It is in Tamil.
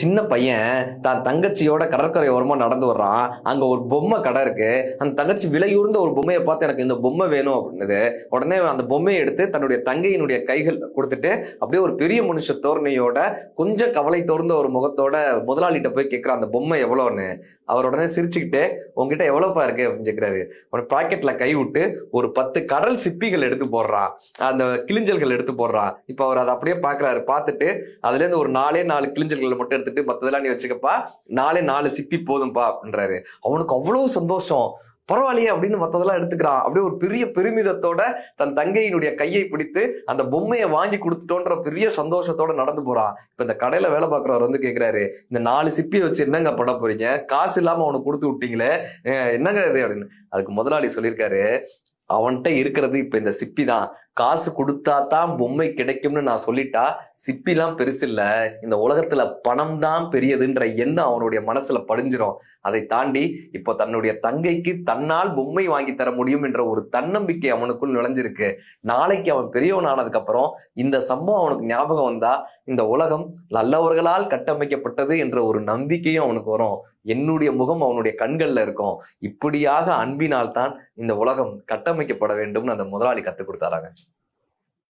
சின்ன பையன் தான் தங்கச்சியோட கடற்கரை ஓரமா நடந்து வர்றான். அங்க ஒரு பொம்மை கடை இருக்கு. அந்த தங்கச்சி விலையுர்ந்த ஒரு பொம்மையை பார்த்து எனக்கு இந்த பொம்மை வேணும் அப்படின்னது. உடனே அந்த பொம்மையை எடுத்து தன்னுடைய தங்கையினுடைய கைகள் கொடுத்துட்டு அப்படியே ஒரு பெரிய மனுஷ தோரணையோட கொஞ்சம் கவலை தோர்ந்த ஒரு முகத்தோட முதலாளிகிட்ட போய் கேட்கிறான் அந்த பொம்மை எவ்வளோன்னு அவர் உடனே சிரிச்சுக்கிட்டு உங்ககிட்ட எவ்வளோப்பா இருக்கு? அப்படின்னு கேட்கிறாரு உடனே பாக்கெட்ல கை விட்டு ஒரு பத்து கடல் சிப்பிகள் எடுத்து போடுறான். அந்த கிளிஞ்சல்கள் எடுத்து போடுறான். இப்போ அவர் அதை அப்படியே பார்க்கறாரு பார்த்துட்டு அதுல இருந்து ஒரு நாலே நாலு கிளிஞ்சல்களை மட்டும் எடுத்துட்டு மற்றதெல்லாம் நீ வச்சுக்கப்பா. நாளே நாலு சிப்பி போதும்பா அப்படின்றாரு அவனுக்கு அவ்வளவு சந்தோஷம். பரவாயில்லையே அப்படின்னு மற்றதெல்லாம் எடுத்துக்கிறான். அப்படியே ஒரு பெரிய பெருமிதத்தோட தன் தங்கையினுடைய கையை பிடித்து அந்த பொம்மையை வாங்கி கொடுத்துட்டோன்ற பெரிய சந்தோஷத்தோட நடந்து போறான். இப்ப இந்த கடையில வேலை பார்க்கறவர் வந்து கேட்கிறாரு இந்த நாலு சிப்பியை வச்சு என்னங்க பண்ண போறீங்க? காசு இல்லாம அவனுக்கு கொடுத்து விட்டீங்களே. என்னங்க இது? அப்படின்னு. அதுக்கு முதலாளி சொல்லியிருக்காரு அவன்கிட்ட இருக்கிறது இப்ப இந்த சிப்பி தான் காசு கொடுத்தா தான் பொம்மை கிடைக்கும்னு நான் சொல்லிட்டா சிப்பிலாம் பெருசு இல்ல. இந்த உலகத்துல பணம் தான் பெரியதுன்ற எண்ணம் அவனுடைய மனசுல படிஞ்சிரும். அதை தாண்டி இப்போ தன்னுடைய தங்கைக்கு தன்னால் பொம்மை வாங்கி தர முடியும் என்ற ஒரு தன்னம்பிக்கை அவனுக்குள் நுழைஞ்சிருக்கு. நாளைக்கு அவன் பெரியவன் ஆனதுக்கு அப்புறம் இந்த சம்பவம் அவனுக்கு ஞாபகம் வந்தா இந்த உலகம் நல்லவர்களால் கட்டமைக்கப்பட்டது என்ற ஒரு நம்பிக்கையும் அவனுக்கு வரும். என்னுடைய முகம் அவனுடைய கண்கள்ல இருக்கும். இப்படியாக அன்பினால் தான் இந்த உலகம் கட்டமைக்கப்பட வேண்டும்னு அந்த முதலாளி கத்துக் கொடுத்தாராங்க.